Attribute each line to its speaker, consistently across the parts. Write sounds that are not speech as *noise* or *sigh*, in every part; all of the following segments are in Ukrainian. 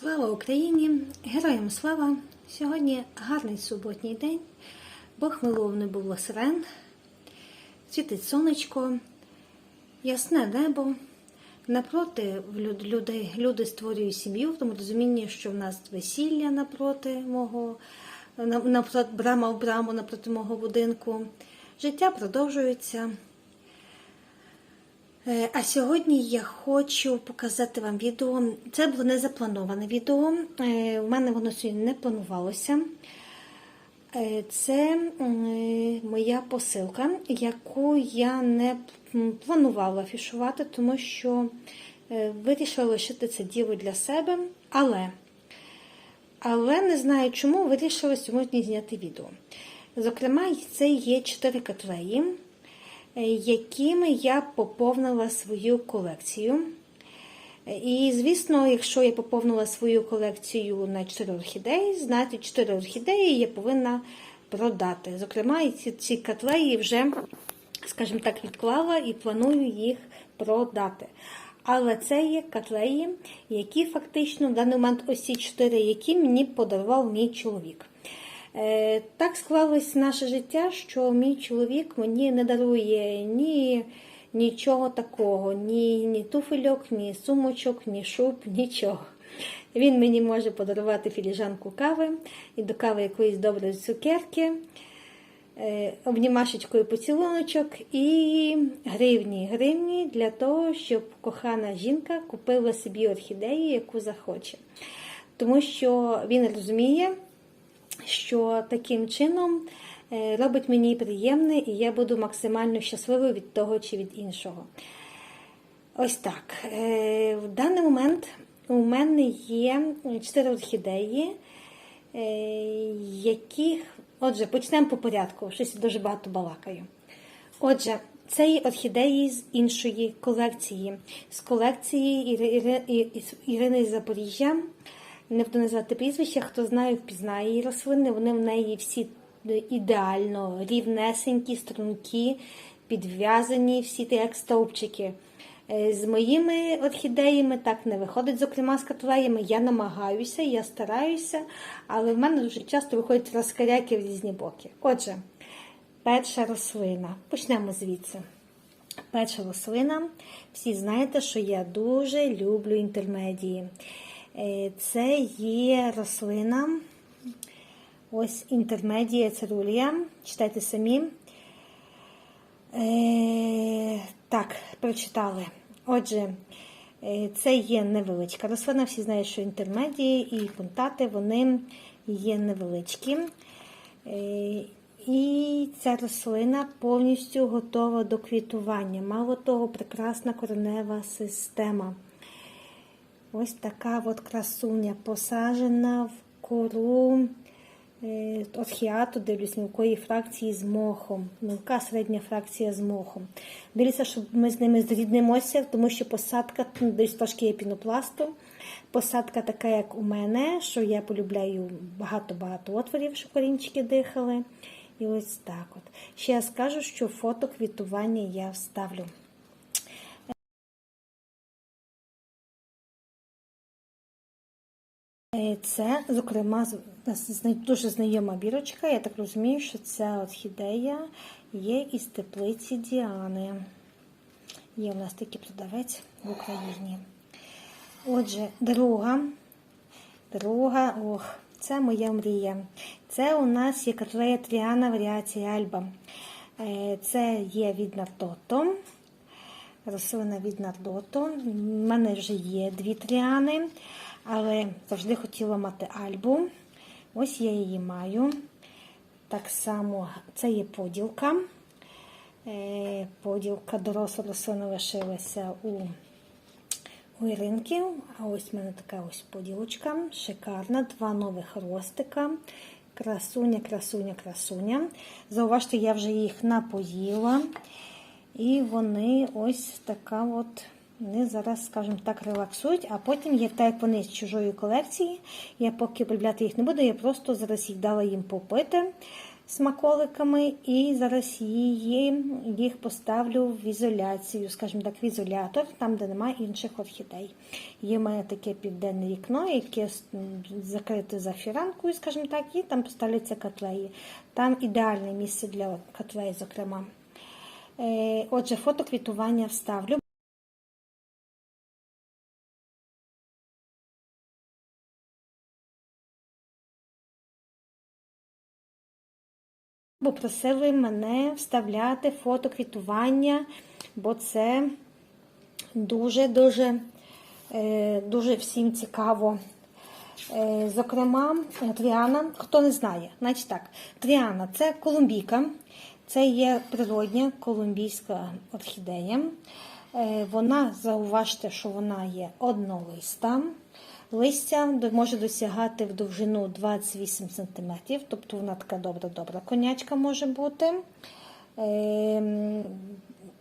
Speaker 1: Слава Україні! Героям слава! Сьогодні гарний суботній день. Бог милов не було сирен, світить сонечко, ясне небо. Напроти людей, люди створюють сім'ю, в тому розумінні, що в нас весілля напроти мого, на- напроти брама в браму напроти мого будинку. Життя продовжується. Е, А сьогодні я хочу показати вам відео. Це було не заплановане відео. Е, У мене воно сьогодні не планувалося. Е, Це моя посилка, яку я не планувала афішувати, тому що е, вирішила лишити це діло для себе. Але, але не знаю чому вирішила сьогодні зняти відео. Зокрема, це є чотири котлеї е, якими я поповнила свою колекцію. Е, І, звісно, якщо я поповнила свою колекцію на 4 орхідеї, знати 4 орхідеї я повинна продати. Зокрема, ці котлеї вже, скажімо так, відклала і планую їх продати. Але це є котлеї, які фактично в даний момент ось ці 4, які мені подарував мій чоловік. Е, Так склалось наше життя, що мій чоловік мені не дарує ні нічого такого, ні, ні туфельок, ні сумочок, ні шуб, нічого. Він мені може подарувати філіжанку кави і до кави якоїсь доброї цукерки, е, обнімашечкою поцілуночок і гривні. Гривні для того, щоб кохана жінка купила собі орхідею, яку захоче. Тому що він розуміє, що таким чином е, робить мені приємне, і я буду максимально щасливою від того чи від іншого. Ось так. Е, В даний момент у мене є 4 орхідеї, е, яких, отже, почнемо по порядку, щось дуже багато балакаю. Отже, це є орхідеї з іншої колекції, з колекції Іри- Іри- Ірини з Запоріжжя. Не буду називати прізвища, хто знає, впізнає її рослини. Вони в неї всі ідеально рівнесенькі, стрункі, підв'язані, всі ті як стовпчики. Е, З моїми орхідеями так не виходить, зокрема з котлеями. Я намагаюся, я стараюся, але в мене дуже часто виходять розкаряки в різні боки. Отже, перша рослина. Почнемо звідси. Перша рослина. Всі знаєте, що я дуже люблю інтермедії. Е, Це є рослина. Ось інтермедія цирулія. Читайте самі. Е, так, прочитали. Отже, е, це є невеличка рослина. Всі знають, що інтермедії і пунктати вони є невеличкі. І ця рослина повністю готова до квітування. Мало того, прекрасна коренева система. Ось така от красуня посаджена в кору е, орхіату, дивлюсь, мілкої фракції з мохом. Мілка середня фракція з мохом. Дивлюся, щоб ми з ними зріднимося, тому що посадка, ну, десь трошки є пінопласту. Посадка така, як у мене, що я полюбляю багато-багато отворів, щоб корінчики дихали. І ось так от. Ще я скажу, що фото квітування я вставлю. Це, зокрема, дуже знайома бірочка. Я так розумію, що ця орхідея є із теплиці Діани. Є у нас такий продавець в Україні. Отже, друга. Друга, ох, це моя мрія. Це у нас є котлея Тріана варіація Альба. Е, Це є від Нардото. Рослина від Нардото. У мене вже є дві тріани, але завжди хотіла мати альбу. Ось я її маю. Так само це є поділка. Е, Поділка доросла рослина лишилася у у Іринки. А ось в мене така ось поділочка. Шикарна. Два нових ростика. Красуня, красуня, красуня. Зауважте, я вже їх напоїла. І вони ось така от. Вони зараз, скажімо так, релаксують, а потім є так, як вони з чужої колекції. Я поки обробляти їх не буду, я просто зараз їх дала їм попити. смаколиками, і зараз її, їх поставлю в ізоляцію, скажімо так, в ізолятор, там, де немає інших орхідей. Є в мене таке південне вікно, яке закрите за фіранкою, скажімо так, і там поставляться котлеї. Там ідеальне місце для котлеї, зокрема. Е, Отже, фото квітування вставлю. Бо просили мене вставляти фото квітування, бо це дуже-дуже е, дуже всім цікаво. Е, Зокрема, Тріана, хто не знає, значить так, Тріана це колумбійка, це є природня колумбійська орхідея. Е, Вона, зауважте, що вона є однолиста. Листя може досягати в довжину 28 см, тобто вона така добра-добра конячка може бути. Ем,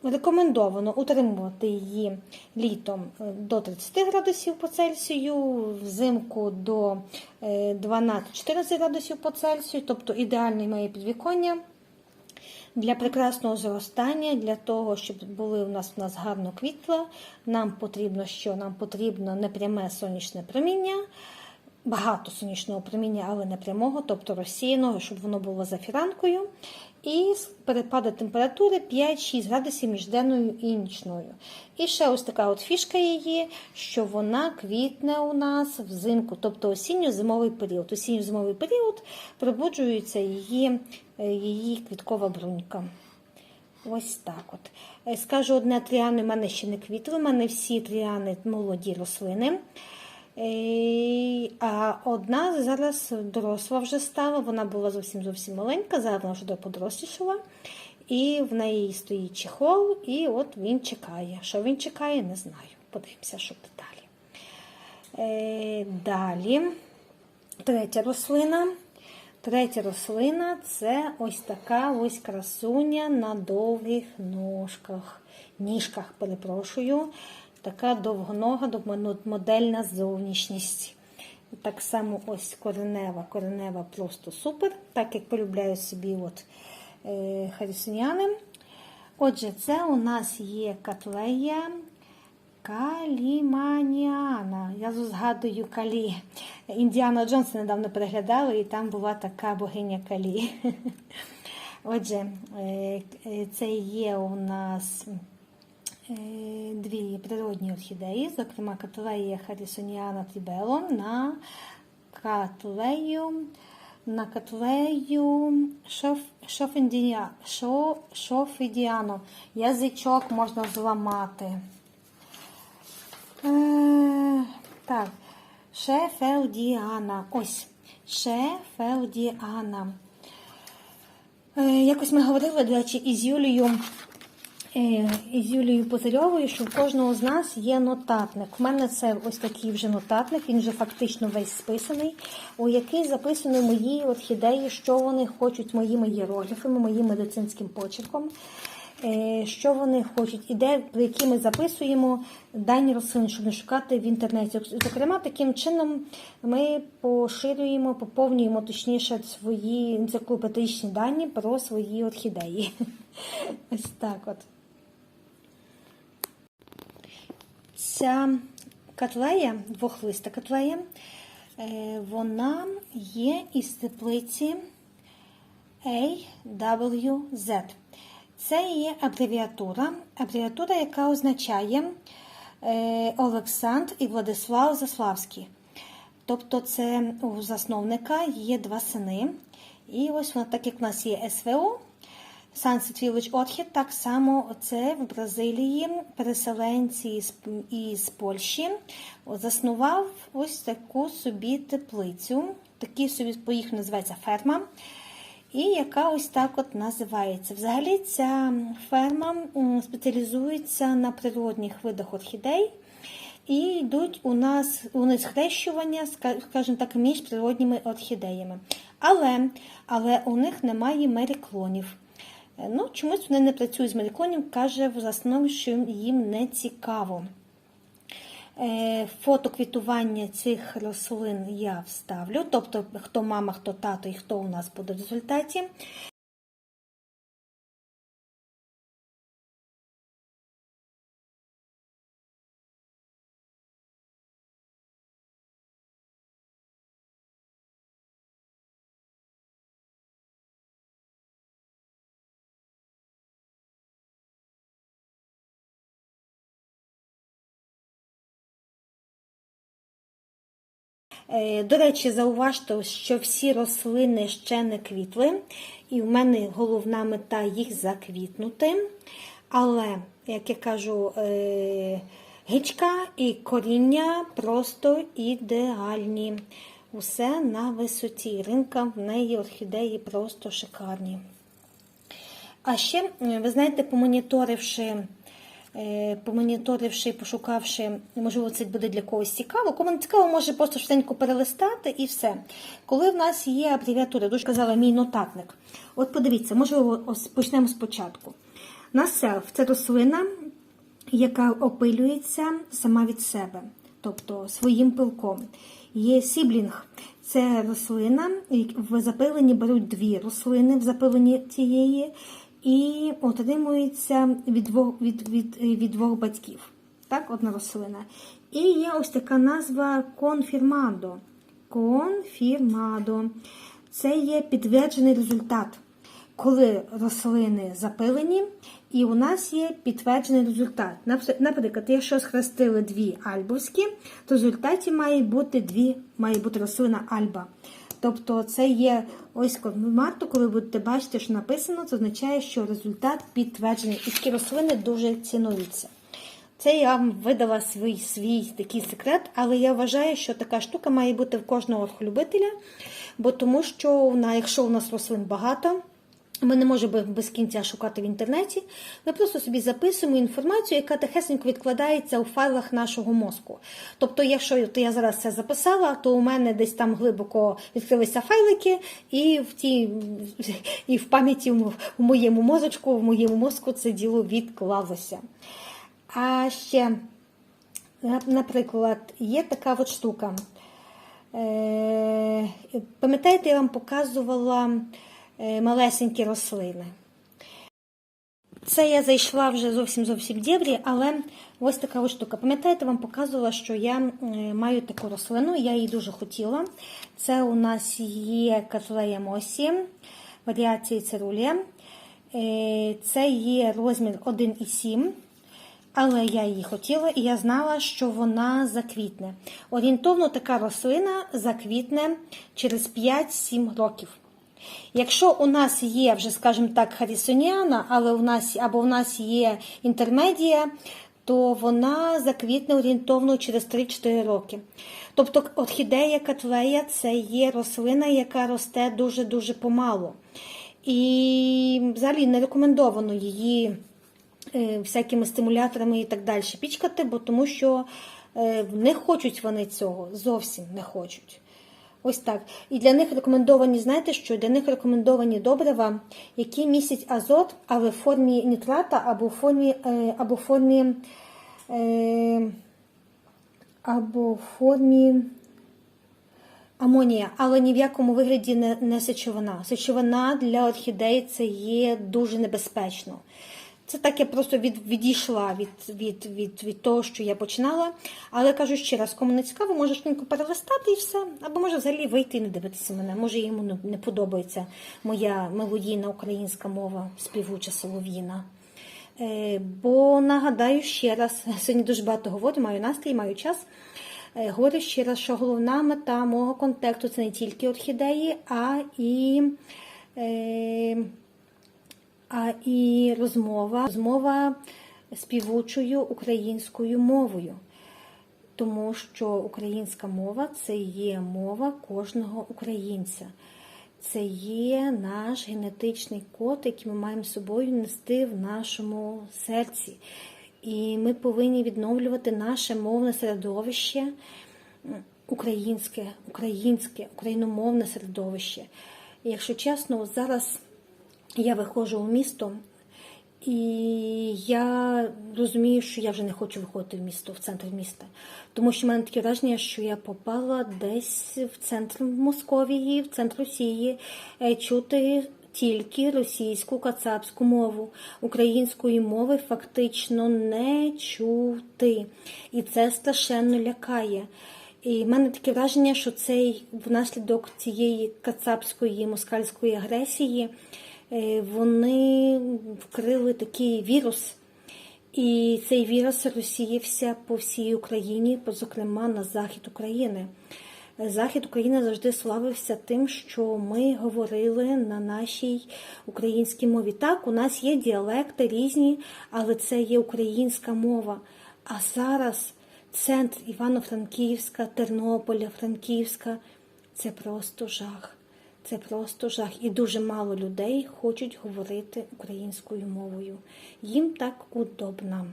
Speaker 1: Рекомендовано утримувати її літом е, до 30 градусів по Цельсію, взимку до е, 12-14 градусів по Цельсію, тобто ідеальне має підвіконня для прекрасного зростання, для того, щоб були у нас у нас гарно квітла. Нам потрібно що? Нам потрібно непряме сонячне проміння, багато сонячного проміння, але не прямого, тобто розсіяного, щоб воно було за фіранкою. І перепади температури 5-6 градусів між денною і нічною. І ще ось така от фішка її, що вона квітне у нас взимку, тобто осінньо-зимовий період. Осінньо-зимовий період пробуджується її, її квіткова брунька. Ось так от. Е, Скажу одне, тріани в мене ще не квітли, в мене всі тріани молоді рослини. Е, А одна зараз доросла вже стала, вона була зовсім зовсім маленька, зараз вона вже подорослішала. І в неї стоїть чехол, і от він чекає. Що він чекає, не знаю. Подивимося, що далі. Е, Далі, третя рослина. Третя рослина це ось така ось красуня на довгих ножках, ніжках, перепрошую. Така довгонога, модельна зовнішність. Так само ось коренева, коренева просто супер, так як полюбляю собі от, е, харісоняни. Отже, це у нас є котлея Каліманіана. Я згадую Калі. Індіана Джонса недавно переглядала, і там була така богиня Калі. *laughs* Отже, е, е, це є у нас е, дві природні орхідеї, зокрема котлея Харісоніана Трібело на котлею на котлею шоф, шофідіано. Язичок можна зламати. Е, так, Шефелдіана. Ось. Шефелдіана. Е, якось ми говорили, до речі, із Юлією. е, Із Юлією Позирьовою, що в кожного з нас є нотатник. У мене це ось такий вже нотатник, він вже фактично весь списаний, у який записані мої орхідеї, що вони хочуть моїми іерогліфами, моїм медицинським почерком що вони хочуть, і де, про які ми записуємо дані рослин, щоб не шукати в інтернеті. Зокрема, таким чином ми поширюємо, поповнюємо точніше свої енциклопедичні дані про свої орхідеї. *laughs* Ось так от. Ця котлея, двохлиста котлея, е, вона є із теплиці AWZ. Це є абревіатура, абревіатура, яка означає е, Олександр і Владислав Заславський. Тобто, це у засновника є два сини. І ось вона, так як в нас є СВО, Sunset Village Orchid, так само це в Бразилії переселенці із, Польщі заснував ось таку собі теплицю. Такий собі по їх називається ферма. І яка ось так от називається. Взагалі ця ферма спеціалізується на природних видах орхідей. І йдуть у нас у них схрещування, скажімо так, між природніми орхідеями. Але, але у них немає мериклонів. Е, Ну, чомусь вони не працюють з мериклонів, каже в основному, що їм не цікаво. Е, Фото квітування цих рослин я вставлю, тобто хто мама, хто тато і хто у нас буде в результаті. До речі, зауважте, що всі рослини ще не квітли, і в мене головна мета їх заквітнути. Але, як я кажу, е, гичка і коріння просто ідеальні. Усе на висоті. Ринка в неї орхідеї просто шикарні. А ще, е, ви знаєте, помоніторивши, е, помоніторивши, пошукавши, можливо, це буде для когось цікаво. Кому цікаво, може просто швиденько перелистати і все. Коли в нас є абревіатура, дуже казала мій нотатник. От подивіться, можливо, ось почнемо спочатку. На селф це рослина, яка опилюється сама від себе, тобто своїм пилком. Є сіблінг, це рослина, в запиленні беруть дві рослини в запиленні цієї і отримується від двох, від, від, від двох батьків. Так, одна рослина. І є ось така назва конфірмадо. Конфірмадо. Це є підтверджений результат коли рослини запилені, і у нас є підтверджений результат. Наприклад, якщо схрестили дві альбовські, то в результаті має бути дві, має бути рослина альба. Тобто це є ось марту, коли будете бачити, що написано, це означає, що результат підтверджений. І такі рослини дуже цінуються. Це я вам видала свій свій такий секрет, але я вважаю, що така штука має бути в кожного орхолюбителя, бо тому що якщо у нас рослин багато. Ми не можемо без кінця шукати в інтернеті. Ми просто собі записуємо інформацію, яка тихесенько відкладається у файлах нашого мозку. Тобто, якщо я зараз це записала, то у мене десь там глибоко відкрилися файлики, і в тій, і в пам'яті в моєму мозочку, в моєму мозку це діло відклалося. А ще, наприклад, є така от штука. Е, пам'ятаєте, я вам показувала. Е, малесенькі рослини. Це я зайшла вже зовсім зовсім дєврі, але ось така ось штука. Пам'ятаєте, вам показувала, що я маю таку рослину, я її дуже хотіла. Це у нас є катлея Мосі, варіації цирулія. Е, це є розмір 1,7. Але я її хотіла і я знала, що вона заквітне. Орієнтовно така рослина заквітне через 5-7 років. Якщо у нас є вже, скажімо так, харісоніана, але у нас або у нас є інтермедія, то вона заквітне орієнтовно через 3-4 роки. Тобто орхідея катлея це є рослина, яка росте дуже-дуже помалу. І взагалі не рекомендовано її е, всякими стимуляторами і так далі пічкати, бо тому що е, не хочуть вони цього, зовсім не хочуть. Ось так. І для них рекомендовані, знаєте що? Для них рекомендовані добрива, які містять азот, але в формі нітрата або в формі е, або в формі, е, або в формі амонія, але ні в якому вигляді не, не сечовина. Сечовина для орхідей це є дуже небезпечно. Це так я просто від, відійшла від від, від, від того, що я починала. Але кажу ще раз, кому не цікаво, може швидко перелистати і все. Або може взагалі вийти і не дивитися мене. Може йому не подобається моя мелодійна українська мова, співуча солов'їна. Е, Бо нагадаю ще раз, *laughs* сьогодні дуже багато говорю, маю настрій, маю час. Е, говорю ще раз, що головна мета мого контакту це не тільки орхідеї, а і. Е, і розмова, розмова співучою українською мовою. Тому що українська мова це є мова кожного українця. Це є наш генетичний код, який ми маємо з собою нести в нашому серці. І ми повинні відновлювати наше мовне середовище, українське, українське, україномовне середовище. Якщо чесно, зараз я виходжу у місто, І я розумію, що я вже не хочу виходити в місто, в центр міста. Тому що в мене таке враження, що я попала десь в центр Московії, в центр Росії, е, чути тільки російську кацапську мову. Української мови фактично не чути. І це страшенно лякає. І в мене таке враження, що цей внаслідок цієї кацапської москальської агресії вони вкрили такий вірус. І цей вірус розсіявся по всій Україні, зокрема на захід України. Захід України завжди славився тим, що ми говорили на нашій українській мові. Так, у нас є діалекти різні, але це є українська мова. А зараз центр Івано-Франківська, Тернополя, Франківська це просто жах. Це просто жах. І дуже мало людей хочуть говорити українською мовою. Їм так удобно.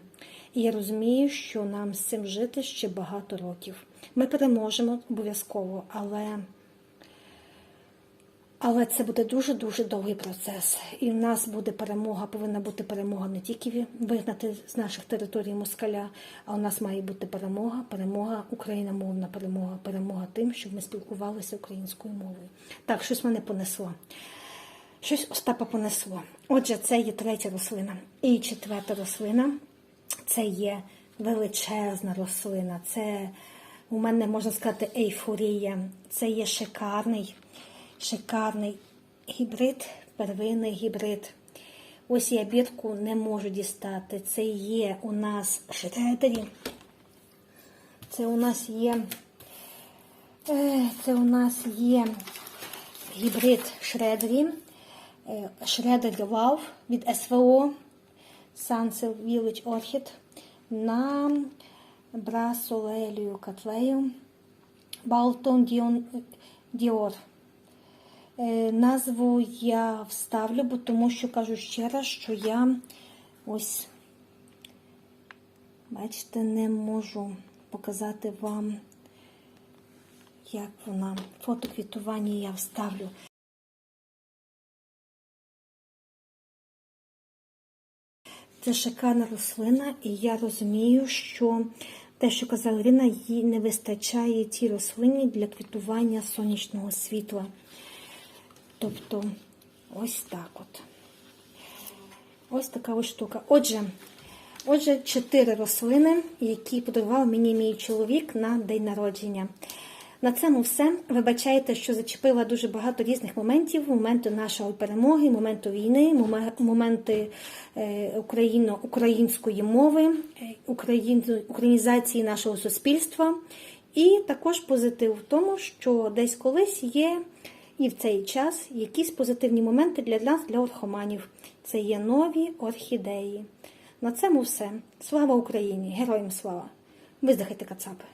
Speaker 1: І я розумію, що нам з цим жити ще багато років. Ми переможемо обов'язково, але, але це буде дуже-дуже довгий процес. І в нас буде перемога, повинна бути перемога не тільки вигнати з наших територій москаля, а у нас має бути перемога, перемога, україномовна перемога, перемога тим, щоб ми спілкувалися українською мовою. Так, щось мене понесло. Щось Остапа понесло. Отже, це є третя рослина. І четверта рослина це є величезна рослина. Це у мене можна сказати ейфорія. Це є шикарний, шикарний гібрид, первинний гібрид. Ось я бірку не можу дістати. Це є у нас шредері. Це у нас є. е, Це у нас є гібрид шредері. Е, Shredder Love від СВО Sunsil Village Orchid на брасолелію котлею Балтон Діор. Е, Назву я вставлю, бо тому що кажу ще раз, що я ось, бачите, не можу показати вам, як вона. Фото квітування я вставлю. Це шикарна рослина, і я розумію, що те, що казала Ірина, їй не вистачає цій рослині для квітування сонячного світла. Тобто, ось так от. Ось така ось штука. Отже, отже, чотири рослини, які подарував мені мій чоловік на день народження. На цьому все. Вибачайте, що зачепила дуже багато різних моментів: моменти нашої перемоги, моменту війни, моменти е, україно, української мови, е, україн- українізації нашого суспільства. І також позитив в тому, що десь колись є і в цей час якісь позитивні моменти для нас, для орхоманів. Це є нові орхідеї. На цьому все. Слава Україні! Героям слава! Виздихайте кацапи!